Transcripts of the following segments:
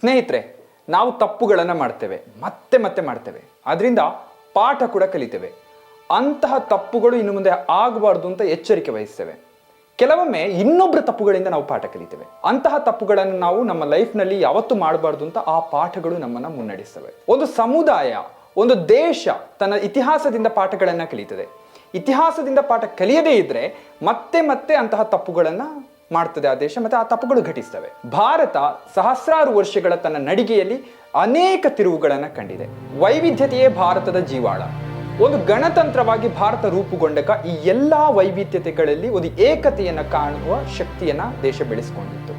ಸ್ನೇಹಿತರೆ, ನಾವು ತಪ್ಪುಗಳನ್ನು ಮಾಡ್ತೇವೆ, ಮತ್ತೆ ಮತ್ತೆ ಮಾಡ್ತೇವೆ. ಅದರಿಂದ ಪಾಠ ಕೂಡ ಕಲಿತೇವೆ. ಅಂತಹ ತಪ್ಪುಗಳು ಇನ್ನು ಮುಂದೆ ಆಗಬಾರ್ದು ಅಂತ ಎಚ್ಚರಿಕೆ ವಹಿಸ್ತೇವೆ. ಕೆಲವೊಮ್ಮೆ ಇನ್ನೊಬ್ಬರ ತಪ್ಪುಗಳಿಂದ ನಾವು ಪಾಠ ಕಲಿತೇವೆ. ಅಂತಹ ತಪ್ಪುಗಳನ್ನು ನಾವು ನಮ್ಮ ಲೈಫ್ನಲ್ಲಿ ಯಾವತ್ತು ಮಾಡಬಾರ್ದು ಅಂತ ಆ ಪಾಠಗಳು ನಮ್ಮನ್ನು ಮುನ್ನಡೆಸ್ತವೆ. ಒಂದು ಸಮುದಾಯ, ಒಂದು ದೇಶ ತನ್ನ ಇತಿಹಾಸದಿಂದ ಪಾಠಗಳನ್ನು ಕಲಿತದೆ. ಇತಿಹಾಸದಿಂದ ಪಾಠ ಕಲಿಯದೇ ಇದ್ದರೆ ಮತ್ತೆ ಮತ್ತೆ ಅಂತಹ ತಪ್ಪುಗಳನ್ನು ಮಾಡ್ತದೆ ಆ ದೇಶ, ಮತ್ತು ಆ ತಪ್ಪುಗಳು ಘಟಿಸ್ತವೆ. ಭಾರತ ಸಹಸ್ರಾರು ವರ್ಷಗಳ ತನ್ನ ನಡಿಗೆಯಲ್ಲಿ ಅನೇಕ ತಿರುವುಗಳನ್ನು ಕಂಡಿದೆ. ವೈವಿಧ್ಯತೆಯೇ ಭಾರತದ ಜೀವಾಳ. ಒಂದು ಗಣತಂತ್ರವಾಗಿ ಭಾರತ ರೂಪುಗೊಂಡಾಗ ಈ ಎಲ್ಲ ವೈವಿಧ್ಯತೆಗಳಲ್ಲಿ ಒಂದು ಏಕತೆಯನ್ನು ಕಾಣುವ ಶಕ್ತಿಯನ್ನು ದೇಶ ಬೆಳೆಸಿಕೊಂಡಿತ್ತು.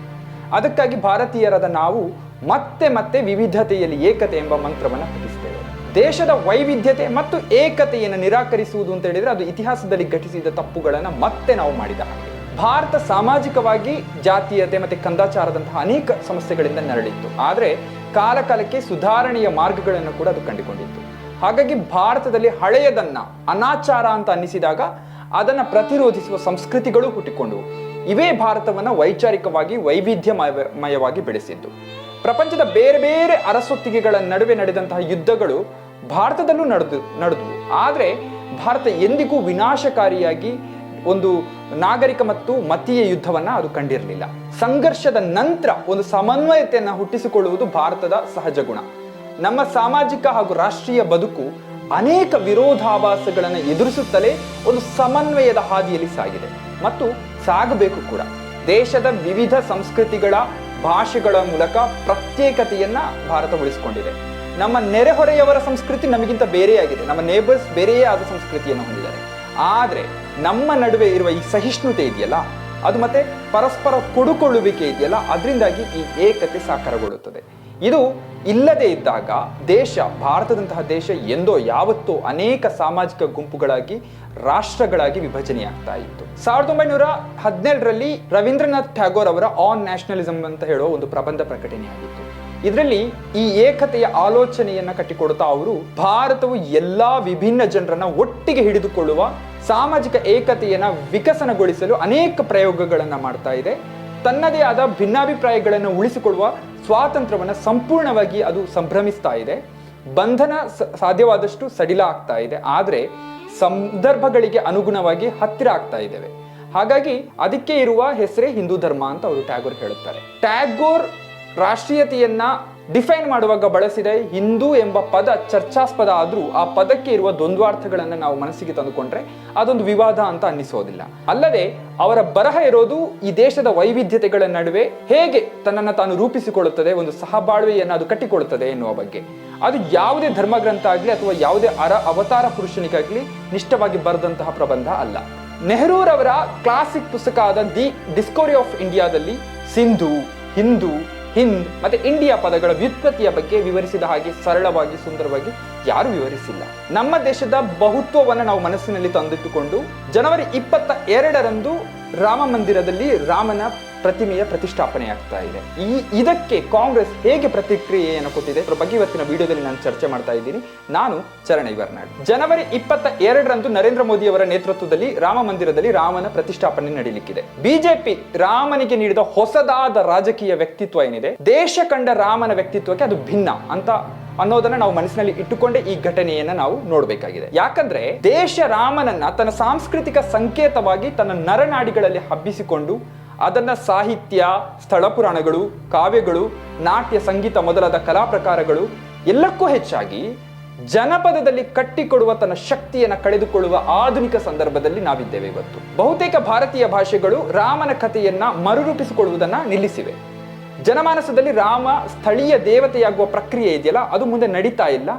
ಅದಕ್ಕಾಗಿ ಭಾರತೀಯರಾದ ನಾವು ಮತ್ತೆ ಮತ್ತೆ ವಿವಿಧತೆಯಲ್ಲಿ ಏಕತೆ ಎಂಬ ಮಂತ್ರವನ್ನು ಪಠಿಸ್ತೇವೆ. ದೇಶದ ವೈವಿಧ್ಯತೆ ಮತ್ತು ಏಕತೆಯನ್ನು ನಿರಾಕರಿಸುವುದು ಅಂತ ಹೇಳಿದರೆ ಅದು ಇತಿಹಾಸದಲ್ಲಿ ಘಟಿಸಿದ ತಪ್ಪುಗಳನ್ನು ಮತ್ತೆ ನಾವು ಮಾಡಿದ ಹಾಗೆ. ಭಾರತ ಸಾಮಾಜಿಕವಾಗಿ ಜಾತೀಯತೆ ಮತ್ತು ಕಂದಾಚಾರದಂತಹ ಅನೇಕ ಸಮಸ್ಯೆಗಳಿಂದ ನರಳಿತ್ತು. ಆದರೆ ಕಾಲಕಾಲಕ್ಕೆ ಸುಧಾರಣೆಯ ಮಾರ್ಗಗಳನ್ನು ಕೂಡ ಅದು ಕಂಡುಕೊಂಡಿತ್ತು. ಹಾಗಾಗಿ ಭಾರತದಲ್ಲಿ ಹಳೆಯದನ್ನ ಅನಾಚಾರ ಅಂತ ಅನ್ನಿಸಿದಾಗ ಅದನ್ನ ಪ್ರತಿರೋಧಿಸುವ ಸಂಸ್ಕೃತಿಗಳು ಹುಟ್ಟಿಕೊಂಡವು. ಇವೇ ಭಾರತವನ್ನ ವೈಚಾರಿಕವಾಗಿ, ವೈವಿಧ್ಯಮಯವಾಗಿ ಬೆಳೆಸಿದ್ದು. ಪ್ರಪಂಚದ ಬೇರೆ ಬೇರೆ ಅರಸೊತ್ತಿಗೆಗಳ ನಡುವೆ ನಡೆದಂತಹ ಯುದ್ಧಗಳು ಭಾರತದಲ್ಲೂ ನಡೆದು, ನಡೆದವು. ಆದರೆ ಭಾರತ ಎಂದಿಗೂ ವಿನಾಶಕಾರಿಯಾಗಿ ಒಂದು ನಾಗರಿಕ ಮತ್ತು ಮತೀಯ ಯುದ್ಧವನ್ನ ಅದು ಕಂಡಿರಲಿಲ್ಲ. ಸಂಘರ್ಷದ ನಂತರ ಒಂದು ಸಮನ್ವಯತೆಯನ್ನು ಹುಟ್ಟಿಸಿಕೊಳ್ಳುವುದು ಭಾರತದ ಸಹಜ ಗುಣ. ನಮ್ಮ ಸಾಮಾಜಿಕ ಹಾಗೂ ರಾಷ್ಟ್ರೀಯ ಬದುಕು ಅನೇಕ ವಿರೋಧಾಭಾಸಗಳನ್ನು ಎದುರಿಸುತ್ತಲೇ ಒಂದು ಸಮನ್ವಯದ ಹಾದಿಯಲ್ಲಿ ಸಾಗಿದೆ. ಮತ್ತು ಸಾಗಬೇಕು ಕೂಡ. ದೇಶದ ವಿವಿಧ ಸಂಸ್ಕೃತಿಗಳ, ಭಾಷೆಗಳ ಮೂಲಕ ಪ್ರತ್ಯೇಕತೆಯನ್ನ ಭಾರತ ಉಳಿಸಿಕೊಂಡಿದೆ. ನಮ್ಮ ನೆರೆಹೊರೆಯವರ ಸಂಸ್ಕೃತಿ ನಮಗಿಂತ ಬೇರೆಯಾಗಿದೆ. ನಮ್ಮ ನೇಬರ್ಸ್ ಬೇರೆಯೇ ಆದ ಸಂಸ್ಕೃತಿಯನ್ನು ಆದರೆ ನಮ್ಮ ನಡುವೆ ಇರುವ ಈ ಸಹಿಷ್ಣುತೆ ಇದೆಯಲ್ಲ, ಅದು ಮತ್ತೆ ಪರಸ್ಪರ ಕೊಡುಕೊಳ್ಳುವಿಕೆ ಇದೆಯಲ್ಲ, ಅದರಿಂದಾಗಿ ಈ ಏಕತೆ ಸಾಕಾರಗೊಳ್ಳುತ್ತದೆ. ಇದು ಇಲ್ಲದೆ ಇದ್ದಾಗ ದೇಶ, ಭಾರತದಂತಹ ದೇಶ ಎಂದೋ ಯಾವತ್ತೋ ಅನೇಕ ಸಾಮಾಜಿಕ ಗುಂಪುಗಳಾಗಿ, ರಾಷ್ಟ್ರಗಳಾಗಿ ವಿಭಜನೆಯಾಗ್ತಾ ಇತ್ತು. ಸಾವಿರದ ಒಂಬೈನೂರ ಹದಿನೇಳರಲ್ಲಿ ರವೀಂದ್ರನಾಥ್ ಟ್ಯಾಗೋರ್ ಅವರ ಆನ್ ನ್ಯಾಷನಲಿಸಂ ಅಂತ ಹೇಳೋ ಒಂದು ಪ್ರಬಂಧ ಪ್ರಕಟಣೆಯಾಗಿತ್ತು ಇದರಲ್ಲಿ ಈ ಏಕತೆಯ ಆಲೋಚನೆಯನ್ನ ಕಟ್ಟಿಕೊಡುತ್ತಾ ಅವರು ಭಾರತವು ಎಲ್ಲಾ ವಿಭಿನ್ನ ಜನರನ್ನ ಒಟ್ಟಿಗೆ ಹಿಡಿದುಕೊಳ್ಳುವ ಸಾಮಾಜಿಕ ಏಕತೆಯನ್ನು ವಿಕಸನಗೊಳಿಸಲು ಅನೇಕ ಪ್ರಯೋಗಗಳನ್ನು ಮಾಡ್ತಾ ಇದೆ. ತನ್ನದೇ ಆದ ಭಿನ್ನಾಭಿಪ್ರಾಯಗಳನ್ನು ಉಳಿಸಿಕೊಳ್ಳುವ ಸ್ವಾತಂತ್ರ್ಯವನ್ನು ಸಂಪೂರ್ಣವಾಗಿ ಅದು ಸಂಭ್ರಮಿಸ್ತಾ ಇದೆ. ಬಂಧನ ಸಾಧ್ಯವಾದಷ್ಟು ಸಡಿಲ ಆಗ್ತಾ ಇದೆ. ಆದರೆ ಸಂದರ್ಭಗಳಿಗೆ ಅನುಗುಣವಾಗಿ ಹತ್ತಿರ ಆಗ್ತಾ ಇದ್ದೇವೆ. ಹಾಗಾಗಿ ಅದಕ್ಕೆ ಇರುವ ಹೆಸರೇ ಹಿಂದೂ ಧರ್ಮ ಅಂತ ಅವರು ಟ್ಯಾಗೋರ್ ಹೇಳುತ್ತಾರೆ. ಟ್ಯಾಗೋರ್ ರಾಷ್ಟ್ರೀಯತೆಯನ್ನ ಡಿಫೈನ್ ಮಾಡುವಾಗ ಬಳಸಿದೆ ಹಿಂದೂ ಎಂಬ ಪದ ಚರ್ಚಾಸ್ಪದ ಆದರೂ ಆ ಪದಕ್ಕೆ ಇರುವ ದ್ವಂದ್ವಾರ್ಥಗಳನ್ನು ನಾವು ಮನಸ್ಸಿಗೆ ತಂದುಕೊಂಡ್ರೆ ಅದೊಂದು ವಿವಾದ ಅಂತ ಅನ್ನಿಸೋದಿಲ್ಲ. ಅಲ್ಲದೆ ಅವರ ಬರಹ ಇರೋದು ಈ ದೇಶದ ವೈವಿಧ್ಯತೆಗಳ ನಡುವೆ ಹೇಗೆ ತನ್ನನ್ನು ತಾನು ರೂಪಿಸಿಕೊಳ್ಳುತ್ತದೆ, ಒಂದು ಸಹಬಾಳ್ವೆಯನ್ನು ಅದು ಕಟ್ಟಿಕೊಳ್ಳುತ್ತದೆ ಎನ್ನುವ ಬಗ್ಗೆ. ಅದು ಯಾವುದೇ ಧರ್ಮಗ್ರಂಥ ಆಗಲಿ ಅಥವಾ ಯಾವುದೇ ಅರ ಅವತಾರ ಪುರುಷನಿಗಾಗಲಿ ನಿಷ್ಠವಾಗಿ ಬರೆದಂತಹ ಪ್ರಬಂಧ ಅಲ್ಲ. ನೆಹರೂರವರ ಕ್ಲಾಸಿಕ್ ಪುಸ್ತಕ ಆದ ದಿ ಡಿಸ್ಕವರಿ ಆಫ್ ಇಂಡಿಯಾದಲ್ಲಿ ಸಿಂಧು, ಹಿಂದೂ ಹಿಂದ್ ಮತ್ತೆ ಇಂಡಿಯಾ ಪದಗಳ ವ್ಯುತ್ಪತ್ತಿಯ ಬಗ್ಗೆ ವಿವರಿಸಿದ ಹಾಗೆ ಸರಳವಾಗಿ ಸುಂದರವಾಗಿ ಯಾರು ವಿವರಿಸಿಲ್ಲ. ನಮ್ಮ ದೇಶದ ಬಹುತ್ವವನ್ನು ನಾವು ಮನಸ್ಸಿನಲ್ಲಿ ತಂದಿಟ್ಟುಕೊಂಡು, ಜನವರಿ ಇಪ್ಪತ್ತ ಎರಡರಂದು ರಾಮ ಮಂದಿರದಲ್ಲಿ ರಾಮನ ಪ್ರತಿಮೆಯ ಪ್ರತಿಷ್ಠಾಪನೆ ಆಗ್ತಾ ಇದೆ. ಈ, ಇದಕ್ಕೆ ಕಾಂಗ್ರೆಸ್ ಹೇಗೆ ಪ್ರತಿಕ್ರಿಯೆಯನ್ನು ಕೊಟ್ಟಿದೆ ಅದರ ಬಗ್ಗೆ ಇವತ್ತಿನ ವಿಡಿಯೋದಲ್ಲಿ ನಾನು ಚರ್ಚೆ ಮಾಡ್ತಾ ಇದ್ದೀನಿ. ನಾನು ಚರಣ ಇವರ್ನಾಡ್ ಜನವರಿ ಇಪ್ಪತ್ತ ಎರಡರಂದು ನರೇಂದ್ರ ಮೋದಿ ಅವರ ನೇತೃತ್ವದಲ್ಲಿ ರಾಮ ಮಂದಿರದಲ್ಲಿ ರಾಮನ ಪ್ರತಿಷ್ಠಾಪನೆ ನಡೀಲಿಕ್ಕಿದೆ. ಬಿಜೆಪಿ ರಾಮನಿಗೆ ನೀಡಿದ ಹೊಸದಾದ ರಾಜಕೀಯ ವ್ಯಕ್ತಿತ್ವ ಏನಿದೆ? ದೇಶ ಕಂಡ ರಾಮನ ವ್ಯಕ್ತಿತ್ವಕ್ಕೆ ಅದು ಭಿನ್ನ ಅಂತ ಅನ್ನೋದನ್ನ ನಾವು ಮನಸ್ಸಿನಲ್ಲಿ ಇಟ್ಟುಕೊಂಡೇ ಈ ಘಟನೆಯನ್ನ ನಾವು ನೋಡಬೇಕಾಗಿದೆ. ಯಾಕಂದ್ರೆ ದೇಶ ರಾಮನನ್ನ ತನ್ನ ಸಾಂಸ್ಕೃತಿಕ ಸಂಕೇತವಾಗಿ ತನ್ನ ನರನಾಡಿಗಳಲ್ಲಿ ಹಬ್ಬಿಸಿಕೊಂಡು ಅದನ್ನ ಸಾಹಿತ್ಯ, ಸ್ಥಳ ಪುರಾಣಗಳು, ಕಾವ್ಯಗಳು, ನಾಟ್ಯ, ಸಂಗೀತ ಮೊದಲಾದ ಕಲಾ ಪ್ರಕಾರಗಳು ಎಲ್ಲಕ್ಕೂ ಹೆಚ್ಚಾಗಿ ಜನಪದದಲ್ಲಿ ಕಟ್ಟಿಕೊಡುವ ತನ್ನ ಶಕ್ತಿಯನ್ನು ಕಳೆದುಕೊಳ್ಳುವ ಆಧುನಿಕ ಸಂದರ್ಭದಲ್ಲಿ ನಾವಿದ್ದೇವೆ ಇವತ್ತು. ಬಹುತೇಕ ಭಾರತೀಯ ಭಾಷೆಗಳು ರಾಮನ ಕಥೆಯನ್ನ ಮರುರೂಪಿಸಿಕೊಳ್ಳುವುದನ್ನ ನಿಲ್ಲಿಸಿವೆ. ಜನಮಾನಸದಲ್ಲಿ ರಾಮ ಸ್ಥಳೀಯ ದೇವತೆಯಾಗುವ ಪ್ರಕ್ರಿಯೆ ಇದೆಯಲ್ಲ, ಅದು ಮುಂದೆ ನಡೀತಾ ಇಲ್ಲ.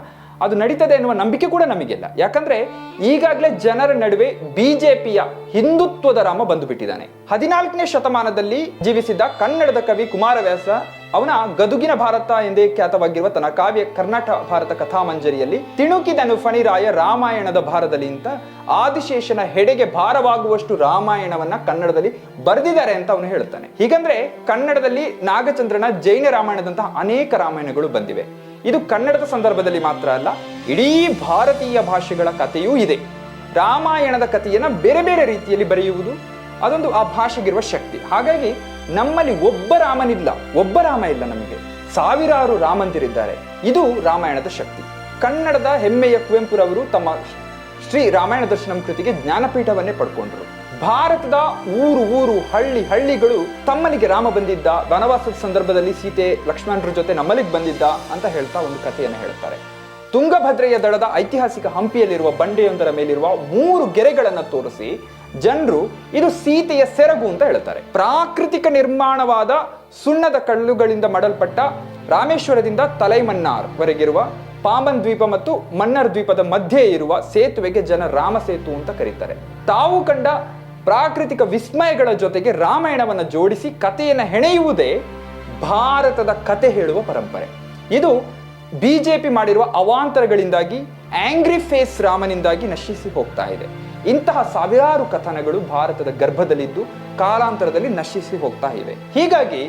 ಅದು ನಡೀತದೆ ಎನ್ನುವ ನಂಬಿಕೆ ಕೂಡ ನಮಗಿಲ್ಲ. ಯಾಕಂದ್ರೆ ಈಗಾಗಲೇ ಜನರ ನಡುವೆ ಬಿಜೆಪಿಯ ಹಿಂದುತ್ವದ ರಾಮ ಬಂದು ಬಿಟ್ಟಿದ್ದಾನೆ ಹದಿನಾಲ್ಕನೇ ಶತಮಾನದಲ್ಲಿ ಜೀವಿಸಿದ್ದ ಕನ್ನಡದ ಕವಿ ಕುಮಾರವ್ಯಾಸ ಅವನ ಗದುಗಿನ ಭಾರತ ಎಂದೇ ಖ್ಯಾತವಾಗಿರುವ ತನ್ನ ಕಾವ್ಯ ಕರ್ನಾಟಕ ಭಾರತ ಕಥಾಮಂಜರಿಯಲ್ಲಿ ತಿಣುಕಿದನು ಫಣಿರಾಯ ರಾಮಾಯಣದ ಭಾರದಲ್ಲಿ ಅಂತ ಆದಿಶೇಷನ ಹೆಡೆಗೆ ಭಾರವಾಗುವಷ್ಟು ರಾಮಾಯಣವನ್ನ ಕನ್ನಡದಲ್ಲಿ ಬರೆದಿದ್ದಾರೆ ಅಂತ ಅವನು ಹೇಳುತ್ತಾನೆ. ಹೀಗಂದ್ರೆ ಕನ್ನಡದಲ್ಲಿ ನಾಗಚಂದ್ರನ ಜೈನ ರಾಮಾಯಣದಂತಹ ಅನೇಕ ರಾಮಾಯಣಗಳು ಬಂದಿವೆ. ಇದು ಕನ್ನಡದ ಸಂದರ್ಭದಲ್ಲಿ ಮಾತ್ರ ಅಲ್ಲ, ಇಡೀ ಭಾರತೀಯ ಭಾಷೆಗಳ ಕಥೆಯೂ ಇದೆ. ರಾಮಾಯಣದ ಕಥೆಯನ್ನು ಬೇರೆ ಬೇರೆ ರೀತಿಯಲ್ಲಿ ಬರೆಯುವುದು ಅದೊಂದು ಆ ಭಾಷೆಗಿರುವ ಶಕ್ತಿ. ಹಾಗಾಗಿ ನಮ್ಮಲ್ಲಿ ಒಬ್ಬ ರಾಮನಿಲ್ಲ, ಒಬ್ಬ ರಾಮ ಇಲ್ಲ ನಮಗೆ. ಸಾವಿರಾರು ರಾಮಂದಿರಿದ್ದಾರೆ. ಇದು ರಾಮಾಯಣದ ಶಕ್ತಿ. ಕನ್ನಡದ ಹೆಮ್ಮೆಯ ಕುವೆಂಪುರವರು ತಮ್ಮ ಶ್ರೀ ರಾಮಾಯಣ ದರ್ಶನಂ ಕೃತಿಗೆ ಜ್ಞಾನಪೀಠವನ್ನೇ ಪಡ್ಕೊಂಡ್ರು. ಭಾರತದ ಊರು ಊರು ಹಳ್ಳಿ ಹಳ್ಳಿಗಳು ತಮ್ಮನಿಗೆ ರಾಮ ಬಂದಿದ್ದ ವನವಾಸದ ಸಂದರ್ಭದಲ್ಲಿ ಸೀತೆ ಲಕ್ಷ್ಮಣರ ಜೊತೆ ನಮ್ಮಲ್ಲಿಗೆ ಬಂದಿದ್ದ ಅಂತ ಹೇಳ್ತಾ ಒಂದು ಕಥೆಯನ್ನು ಹೇಳ್ತಾರೆ ತುಂಗಭದ್ರೆಯ ದಡದ ಐತಿಹಾಸಿಕ ಹಂಪಿಯಲ್ಲಿರುವ ಬಂಡೆಯೊಂದರ ಮೇಲಿರುವ ಮೂರು ಗೆರೆಗಳನ್ನು ತೋರಿಸಿ ಜನರು ಇದು ಸೀತೆಯ ಸೆರಗು ಅಂತ ಹೇಳ್ತಾರೆ. ಪ್ರಾಕೃತಿಕ ನಿರ್ಮಾಣವಾದ ಸುಣ್ಣದ ಕಲ್ಲುಗಳಿಂದ ಮಾಡಲ್ಪಟ್ಟ ರಾಮೇಶ್ವರದಿಂದ ತಲೈಮನ್ನಾರ್ ವರೆಗಿರುವ ಪಾಂಬನ್ ದ್ವೀಪ ಮತ್ತು ಮನ್ನರ್ ದ್ವೀಪದ ಮಧ್ಯೆ ಇರುವ ಸೇತುವೆಗೆ ಜನ ರಾಮ ಸೇತು ಅಂತ ಕರೀತಾರೆ. ತಾವು ಕಂಡ ಪ್ರಾಕೃತಿಕ ವಿಸ್ಮಯಗಳ ಜೊತೆಗೆ ರಾಮಾಯಣವನ್ನು ಜೋಡಿಸಿ ಕಥೆಯನ್ನು ಹೆಣೆಯುವುದೇ ಭಾರತದ ಕತೆ ಹೇಳುವ ಪರಂಪರೆ. ಇದು ಬಿ ಜೆ ಪಿ ಮಾಡಿರುವ ಅವಾಂತರಗಳಿಂದಾಗಿ ಆಂಗ್ರಿ ಫೇಸ್ ರಾಮನಿಂದಾಗಿ ನಶಿಸಿ ಹೋಗ್ತಾ ಇದೆ. ಇಂತಹ ಸಾವಿರಾರು ಕಥನಗಳು ಭಾರತದ ಗರ್ಭದಲ್ಲಿದ್ದು ಕಾಲಾಂತರದಲ್ಲಿ ನಶಿಸಿ ಹೋಗ್ತಾ ಇವೆ. ಹೀಗಾಗಿ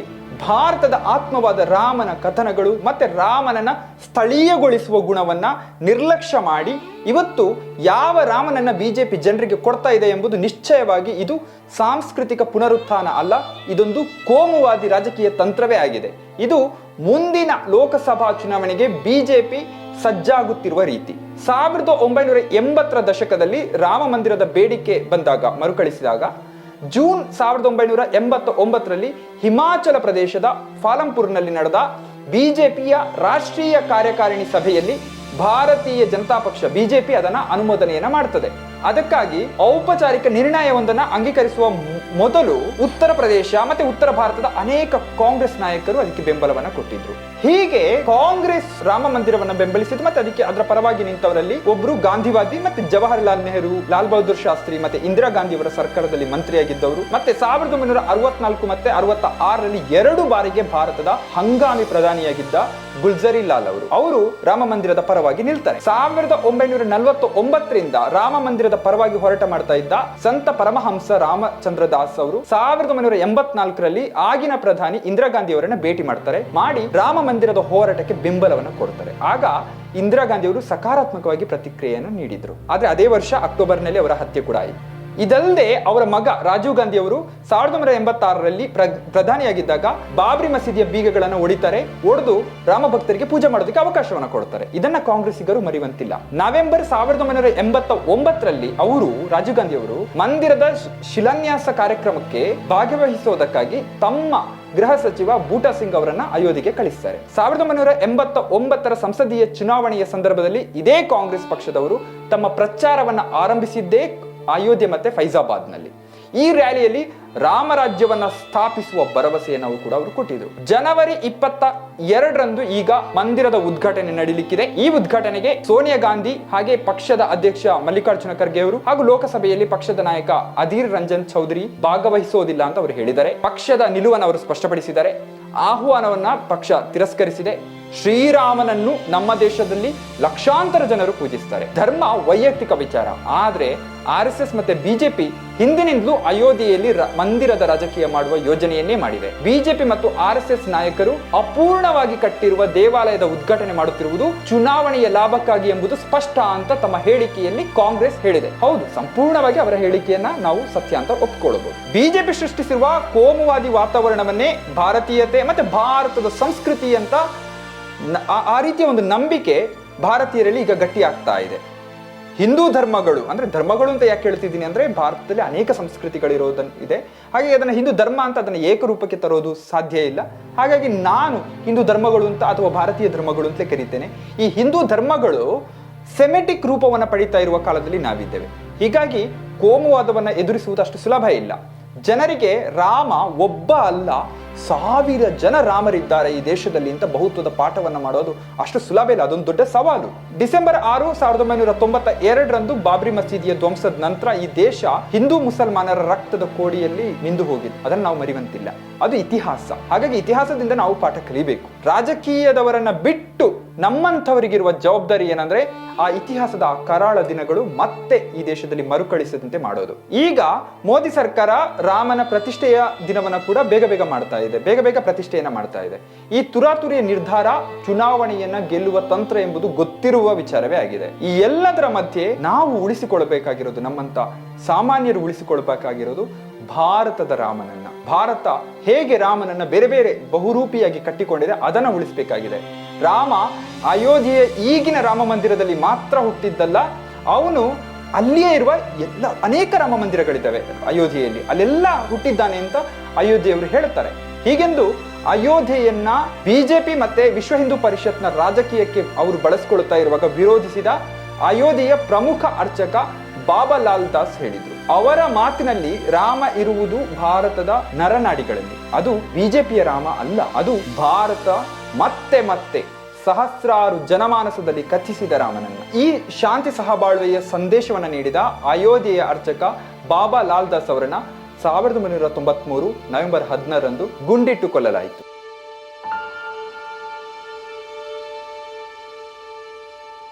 ಭಾರತದ ಆತ್ಮವಾದ ರಾಮನ ಕಥನಗಳು ಮತ್ತೆ ರಾಮನನ್ನ ಸ್ಥಳೀಯಗೊಳಿಸುವ ಗುಣವನ್ನ ನಿರ್ಲಕ್ಷ್ಯ ಮಾಡಿ ಇವತ್ತು ಯಾವ ರಾಮನನ್ನ ಬಿಜೆಪಿ ಜನರಿಗೆ ಕೊಡ್ತಾ ಇದೆ ಎಂಬುದು ನಿಶ್ಚಯವಾಗಿ ಇದು ಸಾಂಸ್ಕೃತಿಕ ಪುನರುತ್ಥಾನ ಅಲ್ಲ, ಇದೊಂದು ಕೋಮುವಾದಿ ರಾಜಕೀಯ ತಂತ್ರವೇ ಆಗಿದೆ. ಇದು ಮುಂದಿನ ಲೋಕಸಭಾ ಚುನಾವಣೆಗೆ ಬಿಜೆಪಿ ಸಜ್ಜಾಗುತ್ತಿರುವ ರೀತಿ. ಸಾವಿರದ ಒಂಬೈನೂರ ಎಂಬತ್ತರ ದಶಕದಲ್ಲಿ ರಾಮ ಮಂದಿರದ ಬೇಡಿಕೆ ಬಂದಾಗ, ಮರುಕಳಿಸಿದಾಗ ಜೂನ್ ಸಾವಿರದ ಒಂಬೈನೂರ ಎಂಬತ್ತ ಒಂಬತ್ತರಲ್ಲಿ ಹಿಮಾಚಲ ಪ್ರದೇಶದ ಫಾಲಂಪುರ್ನಲ್ಲಿ ನಡೆದ ಬಿಜೆಪಿಯ ರಾಷ್ಟ್ರೀಯ ಕಾರ್ಯಕಾರಿಣಿ ಸಭೆಯಲ್ಲಿ ಭಾರತೀಯ ಜನತಾ ಪಕ್ಷ ಬಿಜೆಪಿ ಅದನ್ನು ಅನುಮೋದನೆಯನ್ನ ಮಾಡ್ತದೆ. ಅದಕ್ಕಾಗಿ ಔಪಚಾರಿಕ ನಿರ್ಣಯವೊಂದನ್ನು ಅಂಗೀಕರಿಸುವ ಮೊದಲು ಉತ್ತರ ಪ್ರದೇಶ ಮತ್ತೆ ಉತ್ತರ ಭಾರತದ ಅನೇಕ ಕಾಂಗ್ರೆಸ್ ನಾಯಕರು ಅದಕ್ಕೆ ಬೆಂಬಲವನ್ನು ಕೊಟ್ಟಿದ್ರು. ಹೀಗೆ ಕಾಂಗ್ರೆಸ್ ರಾಮ ಮಂದಿರವನ್ನು ಬೆಂಬಲಿಸಿತು ಮತ್ತೆ ಅದಕ್ಕೆ ಅದರ ಪರವಾಗಿ ನಿಂತವರಲ್ಲಿ ಒಬ್ರು ಗಾಂಧಿವಾದಿ ಮತ್ತೆ ಜವಾಹರಲಾಲ್ ನೆಹರು, ಲಾಲ್ ಬಹದ್ದೂರ್ ಶಾಸ್ತ್ರಿ ಮತ್ತೆ ಇಂದಿರಾ ಗಾಂಧಿ ಅವರ ಸರ್ಕಾರದಲ್ಲಿ ಮಂತ್ರಿಯಾಗಿದ್ದವರು ಮತ್ತೆ ಸಾವಿರದ ಒಂಬೈನೂರ ಅರವತ್ನಾಲ್ಕು ಮತ್ತೆ ಅರವತ್ತ ಆರರಲ್ಲಿ ಎರಡು ಬಾರಿಗೆ ಭಾರತದ ಹಂಗಾಮಿ ಪ್ರಧಾನಿಯಾಗಿದ್ದ ಗುಲ್ಜರಿ ಲಾಲ್ ಅವರು. ಅವರು ರಾಮ ಮಂದಿರದ ಪರವಾಗಿ ನಿಲ್ತಾರೆ. ಸಾವಿರದ ಒಂಬೈನೂರ ನಲವತ್ತ ಒಂಬತ್ತರಿಂದ ರಾಮ ಮಂದಿರದ ಪರವಾಗಿ ಹೋರಾಟ ಮಾಡ್ತಾ ಇದ್ದ ಸಂತ ಪರಮಹಂಸ ರಾಮಚಂದ್ರ ದಾಸ್ ಅವರು ಸಾವಿರದ ಒಂಬೈನೂರ ಎಂಬತ್ನಾಲ್ಕರಲ್ಲಿ ಆಗಿನ ಪ್ರಧಾನಿ ಇಂದಿರಾ ಗಾಂಧಿ ಅವರನ್ನ ಭೇಟಿ ಮಾಡ್ತಾರೆ, ಮಾಡಿ ರಾಮ ಮಂದಿರದ ಹೋರಾಟಕ್ಕೆ ಬೆಂಬಲವನ್ನು ಕೊಡ್ತಾರೆ. ಆಗ ಇಂದಿರಾ ಗಾಂಧಿ ಅವರು ಸಕಾರಾತ್ಮಕವಾಗಿ ಪ್ರತಿಕ್ರಿಯೆಯನ್ನು ನೀಡಿದ್ರು. ಆದ್ರೆ ಅದೇ ವರ್ಷ ಅಕ್ಟೋಬರ್ನಲ್ಲಿ ಅವರ ಹತ್ಯೆ ಕೂಡ ಆಯಿತು. ಇದಲ್ಲದೆ ಅವರ ಮಗ ರಾಜೀವ್ ಗಾಂಧಿ ಅವರು ಸಾವಿರದ ಒಂಬೈನೂರ ಎಂಬತ್ತಾರರಲ್ಲಿ ಪ್ರ- ಪ್ರಧಾನಿಯಾಗಿದ್ದಾಗ ಬಾಬ್ರಿ ಮಸೀದಿಯ ಬೀಗಗಳನ್ನು ಒಡಿತಾರೆ, ಒಡೆದು ರಾಮ ಭಕ್ತರಿಗೆ ಪೂಜೆ ಮಾಡೋದಕ್ಕೆ ಅವಕಾಶವನ್ನು ಕೊಡ್ತಾರೆ. ಇದನ್ನ ಕಾಂಗ್ರೆಸ್ಸಿಗರು ಮರೆಯುವಂತಿಲ್ಲ ನವೆಂಬರ್ ಸಾವಿರದ ಒಂಬೈನೂರ ಎಂಬತ್ತ ಒಂಬತ್ತರಲ್ಲಿ ಅವರು ರಾಜೀವ್ ಗಾಂಧಿ ಅವರು ಮಂದಿರದ ಶಿಲಾನ್ಯಾಸ ಕಾರ್ಯಕ್ರಮಕ್ಕೆ ಭಾಗವಹಿಸುವುದಕ್ಕಾಗಿ ತಮ್ಮ ಗೃಹ ಸಚಿವ ಬೂಟಾ ಸಿಂಗ್ ಅವರನ್ನ ಅಯೋಧ್ಯೆಗೆ ಕಳಿಸ್ತಾರೆ. ಸಾವಿರದ ಒಂಬೈನೂರ ಎಂಬತ್ತ ಒಂಬತ್ತರ ಸಂಸದೀಯ ಚುನಾವಣೆಯ ಸಂದರ್ಭದಲ್ಲಿ ಇದೇ ಕಾಂಗ್ರೆಸ್ ಪಕ್ಷದವರು ತಮ್ಮ ಪ್ರಚಾರವನ್ನ ಆರಂಭಿಸಿದ್ದೇ ಅಯೋಧ್ಯೆ ಮತ್ತೆ ಫೈಜಾಬಾದ್ನಲ್ಲಿ. ಈ ರ್ಯಾಲಿಯಲ್ಲಿ ರಾಮರಾಜ್ಯವನ್ನು ಸ್ಥಾಪಿಸುವ ಭರವಸೆಯನ್ನು ಕೂಡ ಅವರು ಕೊಟ್ಟಿದ್ರು. ಜನವರಿ ಇಪ್ಪತ್ತ ಎರಡರಂದು ಈಗ ಮಂದಿರದ ಉದ್ಘಾಟನೆ ನಡೀಲಿಕ್ಕಿದೆ. ಈ ಉದ್ಘಾಟನೆಗೆ ಸೋನಿಯಾ ಗಾಂಧಿ ಹಾಗೆ ಪಕ್ಷದ ಅಧ್ಯಕ್ಷ ಮಲ್ಲಿಕಾರ್ಜುನ ಖರ್ಗೆ ಅವರು ಹಾಗೂ ಲೋಕಸಭೆಯಲ್ಲಿ ಪಕ್ಷದ ನಾಯಕ ಅಧೀರ್ ರಂಜನ್ ಚೌಧರಿ ಭಾಗವಹಿಸೋದಿಲ್ಲ ಅಂತ ಅವರು ಹೇಳಿದ್ದಾರೆ. ಪಕ್ಷದ ನಿಲುವನ್ನು ಅವರು ಸ್ಪಷ್ಟಪಡಿಸಿದ್ದಾರೆ. ಆಹ್ವಾನವನ್ನ ಪಕ್ಷ ತಿರಸ್ಕರಿಸಿದೆ. ಶ್ರೀರಾಮನನ್ನು ನಮ್ಮ ದೇಶದಲ್ಲಿ ಲಕ್ಷಾಂತರ ಜನರು ಪೂಜಿಸ್ತಾರೆ. ಧರ್ಮ ವೈಯಕ್ತಿಕ ವಿಚಾರ. ಆದರೆ ಆರ್ ಎಸ್ ಎಸ್ ಮತ್ತೆ ಬಿಜೆಪಿ ಹಿಂದಿನಿಂದಲೂ ಅಯೋಧ್ಯೆಯಲ್ಲಿ ಮಂದಿರದ ರಾಜಕೀಯ ಮಾಡುವ ಯೋಜನೆಯನ್ನೇ ಮಾಡಿದೆ ಬಿಜೆಪಿ ಮತ್ತು ಆರ್ ಎಸ್ ಎಸ್ ನಾಯಕರು ಅಪೂರ್ಣವಾಗಿ ಕಟ್ಟಿರುವ ದೇವಾಲಯದ ಉದ್ಘಾಟನೆ ಮಾಡುತ್ತಿರುವುದು ಚುನಾವಣೆಯ ಲಾಭಕ್ಕಾಗಿ ಎಂಬುದು ಸ್ಪಷ್ಟ ಅಂತ ತಮ್ಮ ಹೇಳಿಕೆಯಲ್ಲಿ ಕಾಂಗ್ರೆಸ್ ಹೇಳಿದೆ. ಹೌದು, ಸಂಪೂರ್ಣವಾಗಿ ಅವರ ಹೇಳಿಕೆಯನ್ನ ನಾವು ಸತ್ಯ ಅಂತ ಒಪ್ಪಿಕೊಳ್ಳಬಹುದು. ಬಿಜೆಪಿ ಸೃಷ್ಟಿಸಿರುವ ಕೋಮುವಾದಿ ವಾತಾವರಣವನ್ನೇ ಭಾರತೀಯತೆ ಮತ್ತೆ ಭಾರತದ ಸಂಸ್ಕೃತಿ ಅಂತ ಆ- ರೀತಿಯ ಒಂದು ನಂಬಿಕೆ ಭಾರತೀಯರಲ್ಲಿ ಈಗ ಗಟ್ಟಿಯಾಗ್ತಾ ಇದೆ. ಹಿಂದೂ ಧರ್ಮಗಳು, ಅಂದ್ರೆ ಧರ್ಮಗಳು ಅಂತ ಯಾಕೆ ಹೇಳ್ತಿದ್ದೀನಿ ಅಂದ್ರೆ ಭಾರತದಲ್ಲಿ ಅನೇಕ ಸಂಸ್ಕೃತಿಗಳಿರೋದನ್ ಇದೆ. ಹಾಗಾಗಿ ಅದನ್ನ ಹಿಂದೂ ಧರ್ಮ ಅಂತ ಅದನ್ನ ಏಕರೂಪಕ್ಕೆ ತರೋದು ಸಾಧ್ಯ ಇಲ್ಲ. ಹಾಗಾಗಿ ನಾನು ಹಿಂದೂ ಧರ್ಮಗಳು ಅಂತ ಅಥವಾ ಭಾರತೀಯ ಧರ್ಮಗಳು ಅಂತಲೇ ಕರೀತೇನೆ. ಈ ಹಿಂದೂ ಧರ್ಮಗಳು ಸೆಮೆಟಿಕ್ ರೂಪವನ್ನು ಪಡೀತಾ ಇರುವ ಕಾಲದಲ್ಲಿ ನಾವಿದ್ದೇವೆ. ಹೀಗಾಗಿ ಕೋಮುವಾದವನ್ನು ಎದುರಿಸುವುದು ಅಷ್ಟು ಸುಲಭ ಇಲ್ಲ. ಜನರಿಗೆ ರಾಮ ಒಬ್ಬ ಅಲ್ಲ ಸಾವಿರ ಜನ ರಾಮರಿದ್ದಾರೆ ಈ ದೇಶದಲ್ಲಿ ಅಂತ ಬಹುತ್ವದ ಪಾಠವನ್ನು ಮಾಡೋದು ಅಷ್ಟು ಸುಲಭ ಇಲ್ಲ. ಅದೊಂದು ದೊಡ್ಡ ಸವಾಲು. ಡಿಸೆಂಬರ್ ಆರು ಸಾವಿರದ ಒಂಬೈನೂರ ತೊಂಬತ್ತ ಎರಡರಂದು ಬಾಬ್ರಿ ಮಸೀದಿಯ ಧ್ವಂಸದ ನಂತರ ಈ ದೇಶ ಹಿಂದೂ ಮುಸಲ್ಮಾನರ ರಕ್ತದ ಕೋಡಿಯಲ್ಲಿ ನಿಂದು ಹೋಗಿದೆ ಅದನ್ನು ನಾವು ಮರಿವಂತಿಲ್ಲ. ಅದು ಇತಿಹಾಸ. ಹಾಗಾಗಿ ಇತಿಹಾಸದಿಂದ ನಾವು ಪಾಠ ಕಲಿಬೇಕು. ರಾಜಕೀಯದವರನ್ನ ಬಿಟ್ಟು ನಮ್ಮಂಥವರಿಗಿರುವ ಜವಾಬ್ದಾರಿ ಏನಂದ್ರೆ ಆ ಇತಿಹಾಸದ ಕರಾಳ ದಿನಗಳು ಮತ್ತೆ ಈ ದೇಶದಲ್ಲಿ ಮರುಕಳಿಸದಂತೆ ಮಾಡೋದು. ಈಗ ಮೋದಿ ಸರ್ಕಾರ ರಾಮನ ಪ್ರತಿಷ್ಠೆಯ ದಿನವನ್ನ ಕೂಡ ಬೇಗ ಬೇಗ ಮಾಡ್ತಾ ಇದೆ. ಬೇಗ ಬೇಗ ಪ್ರತಿಷ್ಠೆಯನ್ನ ಮಾಡ್ತಾ ಇದೆ. ಈ ತುರಾತುರಿಯ ನಿರ್ಧಾರ ಚುನಾವಣೆಯನ್ನ ಗೆಲ್ಲುವ ತಂತ್ರ ಎಂಬುದು ಗೊತ್ತಿರುವ ವಿಚಾರವೇ ಆಗಿದೆ. ಈ ಎಲ್ಲದರ ಮಧ್ಯೆ ನಾವು ಉಳಿಸಿಕೊಳ್ಳಬೇಕಾಗಿರೋದು ನಮ್ಮಂತ ಸಾಮಾನ್ಯರು ಉಳಿಸಿಕೊಳ್ಬೇಕಾಗಿರೋದು ಭಾರತದ ರಾಮನನ್ನ. ಭಾರತ ಹೇಗೆ ರಾಮನನ್ನ ಬೇರೆ ಬೇರೆ ಬಹುರೂಪಿಯಾಗಿ ಕಟ್ಟಿಕೊಂಡಿದೆ ಅದನ್ನ ಉಳಿಸಬೇಕಾಗಿದೆ. ರಾಮ ಅಯೋಧ್ಯೆಯ ಈಗಿನ ರಾಮ ಮಂದಿರದಲ್ಲಿ ಮಾತ್ರ ಹುಟ್ಟಿದ್ದಲ್ಲ, ಅವನು ಅಲ್ಲಿಯೇ ಇರುವ ಎಲ್ಲ ಅನೇಕ ರಾಮ ಮಂದಿರಗಳಿದ್ದಾವೆ ಅಯೋಧ್ಯೆಯಲ್ಲಿ. ಅಲ್ಲೆಲ್ಲ ಹುಟ್ಟಿದ್ದಾನೆ ಅಂತ ಅಯೋಧ್ಯೆಯವರು ಹೇಳುತ್ತಾರೆ ಹೀಗೆಂದು ಅಯೋಧ್ಯೆಯನ್ನ ಬಿಜೆಪಿ ಮತ್ತೆ ವಿಶ್ವ ಹಿಂದೂ ಪರಿಷತ್ನ ರಾಜಕೀಯಕ್ಕೆ ಅವರು ಬಳಸ್ಕೊಳ್ತಾ ಇರುವಾಗ ವಿರೋಧಿಸಿದ ಅಯೋಧ್ಯೆಯ ಪ್ರಮುಖ ಅರ್ಚಕ ಬಾಬಾ ಲಾಲ್ ದಾಸ್ ಹೇಳಿದ್ರು. ಅವರ ಮಾತಿನಲ್ಲಿ ರಾಮ ಇರುವುದು ಭಾರತದ ನರನಾಡಿಗಳಲ್ಲಿ. ಅದು ಬಿಜೆಪಿಯ ರಾಮ ಅಲ್ಲ, ಅದು ಭಾರತ ಮತ್ತೆ ಮತ್ತೆ ಸಹಸ್ರಾರು ಜನಮಾನಸದಲ್ಲಿ ಕಥಿಸಿದ ರಾಮನನ್ನ. ಈ ಶಾಂತಿ ಸಹಬಾಳ್ವೆಯ ಸಂದೇಶವನ್ನ ನೀಡಿದ ಅಯೋಧ್ಯೆಯ ಅರ್ಚಕ ಬಾಬಾ ಲಾಲ್ ದಾಸ್ ಅವರನ್ನ ಸಾವಿರದ ಒಂಬೈನೂರ ತೊಂಬತ್ಮೂರು ನವೆಂಬರ್ ಹದಿನಾರರಂದು ಗುಂಡಿಟ್ಟು ಕೊಲ್ಲಲಾಯಿತು.